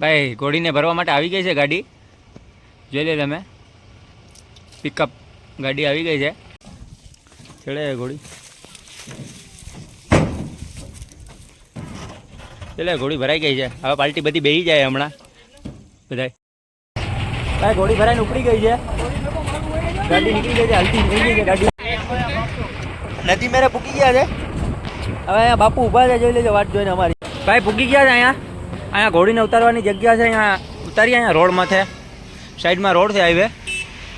ભાઈ, ઘોડીને ભરવા માટે આવી ગઈ છે ગાડી? જોઈ લે તમે. પિકઅપ ગાડી આવી ગઈ છે. ચડે ઘોડી. એટલે ઘોડી ભરાઈ ગઈ છે. હવે પાલ્ટી બધી બેહી જાય હમણાં. બધાય. ભાઈ, ઘોડી ભરાઈને ઉપડી ગઈ છે. ગાડી નીકળી ગઈ છે હલતી નીકળી ગઈ છે ગાડી. નદી મેરે પૂકી ગયા છે. હવે અહીંયા બાપુ ઊભા છે, જોઈ લેજો, વાત જોઈને અમારી. ભાઈ, પૂકી ગયા છે અહીંયા? અહીંયા ઘોડીને ઉતારવાની જગ્યા છે અહીંયા ઉતારી અહીંયા રોડ માથે. સાઈડમાં રોડ છે હાઈવે.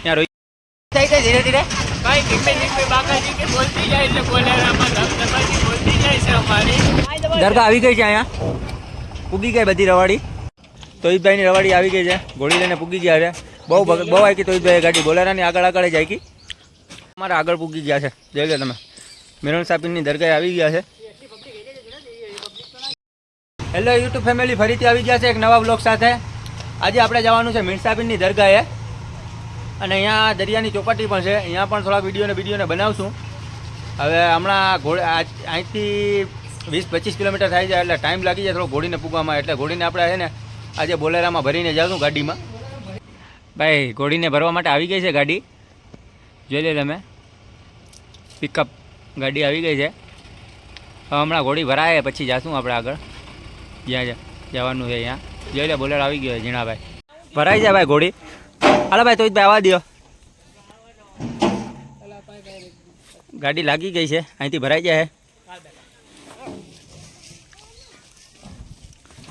ત્યાં રોઈ ગઈ ધીરે ધીરે? ભાઈ ધીમે ધીમે બાકાજી કે બોલતી જાય છે બોલેરામાં ધબધબાજી બોલતી જાય છે અમારી. દરગાહ આવી ગઈ છે અહીંયા. પૂગી ગઈ બધી રવાડી. તોહિતભાઈની રવાડી આવી ગઈ છે. ઘોડી લઈને પૂગી ગયા છે. બહુ બહુ આવી તોહિતભાઈ ગાડી. બોલેરાની આગળ આગળ જ આવી અમારા આગળ પૂગી ગયા છે. જોઈ લો તમે. મિરણ સાપીની દરગાહ આવી ગયા છે. હેલો યુટ્યુબ ફેમિલી ફરીથી આવી ગયા છે એક નવા બ્લોગ સાથે. આજે આપણે જવાનું છે મીરસાબીનની દરગાહે. અને અહીંયા દરિયાની ચોપાટી પણ છે. અહીંયા પણ થોડા વિડીયોને વિડીયોને બનાવશું. હવે હમણાં ઘોડે અહીંથી વીસ પચીસ કિલોમીટર થાય છે એટલે ટાઈમ લાગી જાય થોડો ઘોડીને પૂગવામાં. એટલે ઘોડીને આપણે છે ને આજે બોલેરામાં ભરીને જાઉં ગાડીમાં. ભાઈ, ઘોડીને ભરવા માટે આવી ગઈ છે ગાડી. જોઈ લે તમે. પિકઅપ ગાડી આવી ગઈ છે. હવે હમણાં ઘોડી ભરાય, પછી જાશું આપણે આગળ. જ્યાં જવાનું છે અહીંયા. જોઈ લે, બોલર આવી ગયો ઝીણાભાઈ. ભરાઈ જાય ભાઈ ઘોડી. હાલો ભાઈ તો જ ભાઈ આવવા દો ગાડી લાગી ગઈ છે, અહીંથી ભરાઈ જાય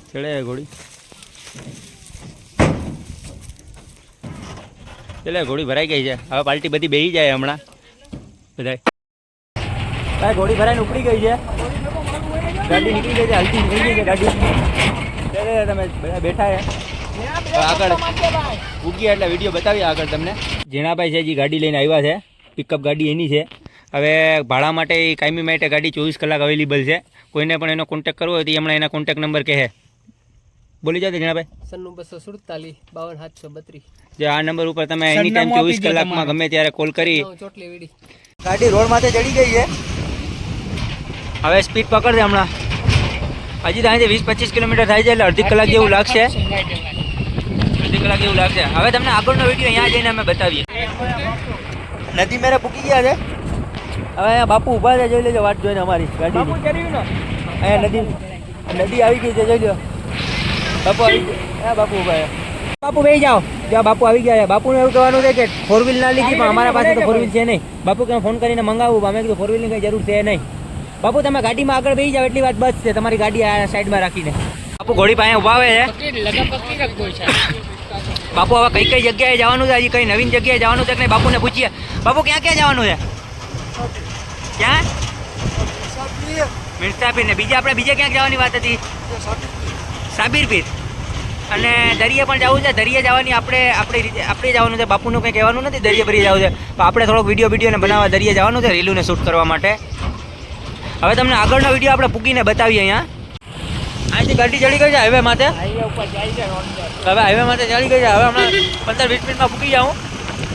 ચડે ઘોડી. એટલે ઘોડી, ભરાઈ ગઈ છે. હવે પાર્ટી બધી બેસી જાય હમણાં. ભાઈ, ઘોડી ભરાઈને ઉપડી ગઈ છે. ગાડી નીકળી ગઈ છે નીકળી ગઈ છે ગાડી. તમે બધા બેઠા છે આગળ ઉગી એટલે વીડિયો બતાવી આગળ તમને. જીણાભાઈ છે જે ગાડી લઈને આવ્યા છે. પિકઅપ ગાડી એની છે. હવે ભાડા માટે કાયમી માટે ગાડી ચોવીસ કલાક અવેલેબલ છે. કોઈને પણ એનો કોન્ટેક કરવો હોય તો એમણે હમણાં એના કોન્ટેક નંબર કહે. બોલી જાઓ જીણાભાઈ સન્નુ બસો સુડતાલીસ બાવન સાતસો બત્રીસ. જે આ નંબર ઉપર તમે એની ટાઈમ ચોવીસ કલાકમાં ગમે ત્યારે કોલ કરી. ચોટલી ગાડી રોડ માથે ચડી ગઈ છે. હવે સ્પીડ પકડશે હમણાં. હજી તો અહીંથી વીસ પચીસ કિલોમીટર થાય છે એટલે અડધી કલાક જેવું લાગશે. અડધી કલાક જેવું લાગશે. હવે તમને આગળનો વીડિયો અહીંયા જઈને અમે બતાવીએ. નદી મેરે પૂકી ગયા છે? હવે અહીંયા બાપુ ઊભા છે જોઈ લેજો વાત જોઈને અમારી ગાડી અહીંયા નદી નદી આવી ગઈ છે જોઈ લો બાપુ આવી ગયા બાપુ ઊભા છે. બાપુ બેસી જાઓ. જ્યાં બાપુ આવી ગયા છે. બાપુને એવું કહેવાનું છે કે ફોર વ્હીલ ના લીધી પણ અમારા પાસે તો ફોર વ્હીલ છે નહીં. બાપુ કે ફોન કરીને મંગાવું અમે કીધું ફોર વ્હીલની કંઈ જરૂર છે નહીં. બાપુ તમે ગાડીમાં આગળ બેસી જાઓ એટલી વાત બસ છે. તમારી ગાડી આ સાઈડમાં રાખીને. બાપુ ઘોડી પાસે આવે છે બાપુ હવે કઈ કઈ જગ્યાએ જવાનું છે? હજી કઈ નવીન જગ્યાએ જવાનું છે કે બાપુને પૂછીએ. બાપુ ક્યાં ક્યાં જવાનું છે? ક્યાં? મિર્ઝાપીર ને. બીજા આપણે બીજે ક્યાંક જવાની વાત હતી? સાબીરપીર. અને દરિયે પણ જવું છે. દરિયે જવાની આપણે આપણી રીતે આપણે જવાનું છે. બાપુનું કંઈ કહેવાનું નથી દરિયે ભરી જવું છે. આપણે થોડોક વીડિયો વિડીયોને બનાવવા દરિયે જવાનું છે રીલુને શૂટ કરવા માટે. હવે તમને આગળનો વીડિયો આપણે પૂકીને બતાવીએ અહીંયા. અહીંથી ગાડી ચડી ગઈ છે હાઈવે પર હવે હાઈવે માટે ચડી ગઈ છે. હવે હમણાં પંદર વીસ મિનિટમાં પૂકી જાઉં.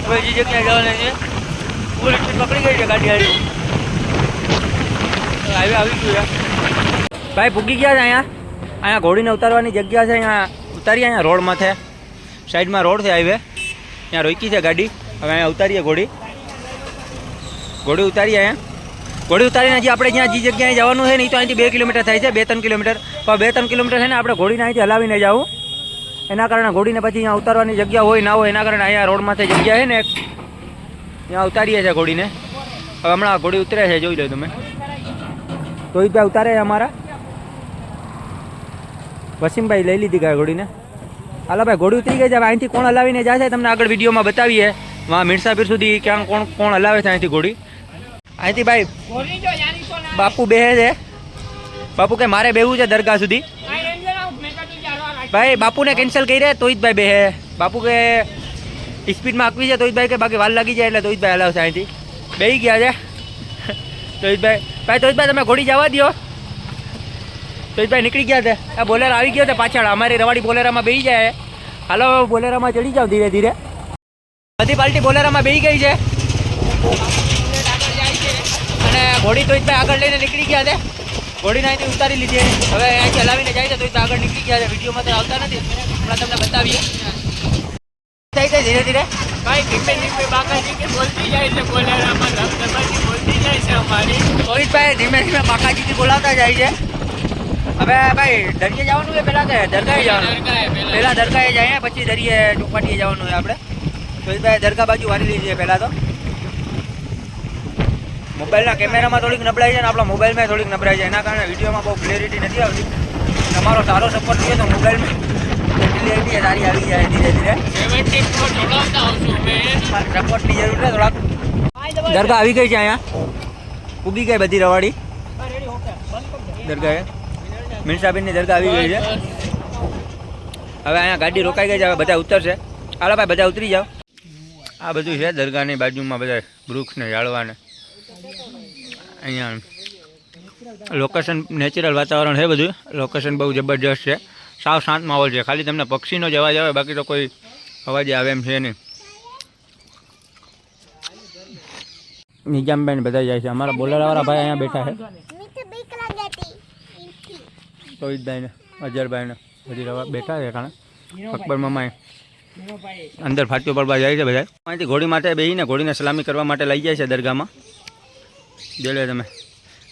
હવે જે જગ્યાએ જવાના છે ફૂલ સ્પીડ પકડી ગઈ છે ગાડી હારી. હાઈવે આવી ગયું છે. ભાઈ, પૂકી ગયા છે અહીંયા. અહીંયા ઘોડીને ઉતારવાની જગ્યા છે. અહીંયા ઉતારીએ અહીંયા રોડ માથે. સાઈડમાં રોડ છે હાઈવે ત્યાં રોકી છે ગાડી. હવે અહીંયા ઉતારીએ ઘોડી. ઘોડી ઉતારીએ અહીંયા. ઘોડી ઉતારીને હજી આપણે જ્યાં જે જગ્યાએ જવાનું છે ને એ તો અહીંથી બે કિલોમીટર થાય છે, બે ત્રણ કિલોમીટર. પણ બે ત્રણ કિલોમીટર છે ને આપણે ઘોડીને અહીંથી હલાવીને જવું. એના કારણે ઘોડીને પછી અહીંયા ઉતારવાની જગ્યા હોય, ના હોય, એના કારણે અહીંયા રોડમાંથી માથે જગ્યા છે ને ત્યાં ઉતારીએ છીએ ઘોડીને. હવે હમણાં ઘોડી ઉતરે છે, જોઈ લો તમે. રોહિતભાઈ ઉતારે અમારા. વસીમભાઈ લઈ લીધી ગાય ઘોડીને. હાલો ભાઈ, ઘોડી ઉતરી ગઈ છે અહીંથી કોણ હલાવીને જાય છે તમને આગળ વિડીયોમાં બતાવીએ. વાં, મીરસાપીર સુધી ક્યાં, કોણ કોણ હલાવે છે અહીંથી ઘોડી? અહીંથી ભાઈ, બાપુ બેહે છે. બાપુ કે મારે બેહવું છે દરગાહ સુધી. ભાઈ, બાપુને કેન્સલ કરી રહ્યા તોહિતભાઈ બેહે. બાપુ કે સ્પીડમાં આપવી છે, તોહિતભાઈ કે બાકી વાર લાગી જાય એટલે તોહિતભાઈ હલાવશે અહીંથી. બેહી ગયા છે. તોહિતભાઈ, ભાઈ, તોહિતભાઈ, તમે ઘોડી જવા દો તોહિતભાઈ નીકળી ગયા છે. આ બોલેરો આવી ગયો છે પાછળ. અમારી રવાડી બોલેરામાં બેહી જાય. હાલો, બોલેરામાં ચડી જાઓ ધીરે ધીરે. બધી પાર્ટી બોલેરામાં બેહી ગઈ છે. અને ઘોડી તોહિતભાઈ આગળ લઈને નીકળી ગયા છે. ઘોડીને અહીંથી ઉતારી લીધી હવે અહીં ચલાવીને જાય છે તો એ આગળ નીકળી ગયા છે. વિડીયોમાં તો આવતા નથી. હમણાં તમને બતાવીએ. થઈ જાય ધીરે ધીરે. ભાઈ ધીમે ધીમે બાકાજી કે બોલતી જાય છે બોલેરામાં ધબધબાજી બોલતી જાય છે અમારી. રોહિતભાઈ ધીમે ધીમે બાકાજીથી બોલાવતા જાય છે. હવે ભાઈ દરિયે જવાનું કે પહેલા કે દરગાહે જવાનું? પેલા. દરગાહે જઈએ પછી દરિયે ચોપાટીએ જવાનું હોય આપણે. રોહિતભાઈ દરગાહ બાજુ વાળી લીધી પહેલા તો. મોબાઈલના કેમેરામાં થોડીક નબળાઈ છે ને આપણા મોબાઈલમાં થોડીક નબળાઈ છે એના કારણે વિડીયોમાં બહુ ક્લિયરિટી નથી આવતી. તમારો સારો સપોર્ટ જોઈએ તો મોબાઈલમાં ક્લિયરિટી સારી આવી જાય ધીરે ધીરે. સપોર્ટની જરૂર છે થોડાક. દરગાહ આવી ગઈ છે અહીંયા? ઉગી ગઈ બધી રવાડી? દરગાહે? મીનસાબેનની દરગાહ આવી ગઈ છે. હવે અહીંયા ગાડી રોકાઈ ગઈ છે. હવે બધા ઉતરશે. હાલો ભાઈ, બધા ઉતરી જાઓ. આ બધું છે દરગાહની બાજુમાં બધા વૃક્ષ ને ઝાડવા ને અહીંયા લોકેશન નેચરલ વાતાવરણ છે બધું. લોકેશન બહુ જબરજસ્ત છે. સાવ શાંત માહોલ છે. ખાલી તમને પક્ષીનો જ અવાજ આવે બાકી તો કોઈ અવાજ આવે એમ છે નહીં. નિજામબેન બધા જાય છે. અમારા બોલરવાળા ભાઈ અહીંયા બેઠા છે. મીઠી અજરભાઈને બધી રવા બેઠા છે કારણે અકબર મામાએ. અંદર ફાટ્યો પડવા જાય છે બધા અહીંથી ઘોડી માટે બેસીને ઘોડીને સલામી કરવા માટે લઈ જાય છે દરગાહમાં. જોઈ તમે.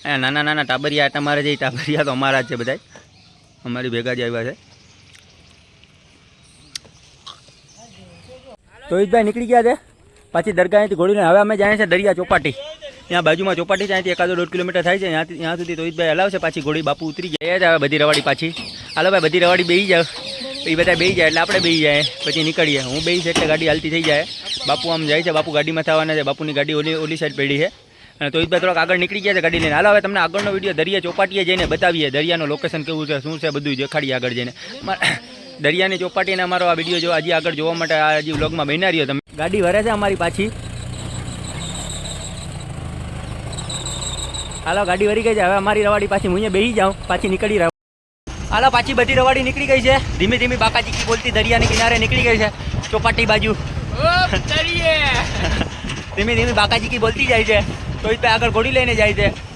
અહીંયા નાના નાના ટાબરિયા આટા મારે એ ટાબરિયા તો અમારા જ છે બધા અમારી ભેગા જ આવ્યા છે. રોહિતભાઈ નીકળી ગયા છે. પાછી દરગાહથી ઘોડીને હવે અમે જાય છે દરિયા ચોપાટી. ત્યાં બાજુમાં ચોપાટી ત્યાંથી એકાદો દોઢ કિલોમીટર થાય છે. ત્યાંથી ત્યાં સુધી રોહિતભાઈ હલાવશે, પાછી ઘોડી બાપુ ઉતરી જાય જ આવે બધી રવાડી પાછી. હાલો ભાઈ, બધી રવાડી બેસી જાવ એ બધા બેસી જાય એટલે આપણે બેસી જાય. પછી નીકળીએ. હું બેસીશ એટલે ગાડી હાલતી થઈ જાય. બાપુ આમ જાય છે, બાપુ ગાડીમાં થવાના છે. બાપુની ગાડી ઓલી ઓલી સાઈડ પડી છે. અને ઈદભાઈ થોડાક આગળ નીકળી ગયા છે ગાડી લઈને હાલો હવે તમને આગળનો વીડિયો દરિયા ચોપાટીએ જઈને બતાવીએ. દરિયાનું લોકેશન કેવું છે શું છે બધું દેખાડીએ આગળ જઈને. દરિયાની ચોપાટીને અમારો આ વીડિયો જો હજી આગળ જોવા માટે આ હજી વ્લોગમાં બહેના રહ્યો તમે. ગાડી વરે છે અમારી પાછી. હાલો ગાડી વરી ગઈ છે. હવે અમારી રવાડી પાછી હું બેસી જાઉં પાછી નીકળી રહ્યો હાલો પાછી બધી રવાડી નીકળી ગઈ છે. ધીમે ધીમે બાકાજી કી બોલતી દરિયાની કિનારે નીકળી ગઈ છે ચોપાટી બાજુ. ધીમે ધીમે બાકાજી કી બોલતી જાય છે. તો આગળ ઘોડી લઈને જાય છે.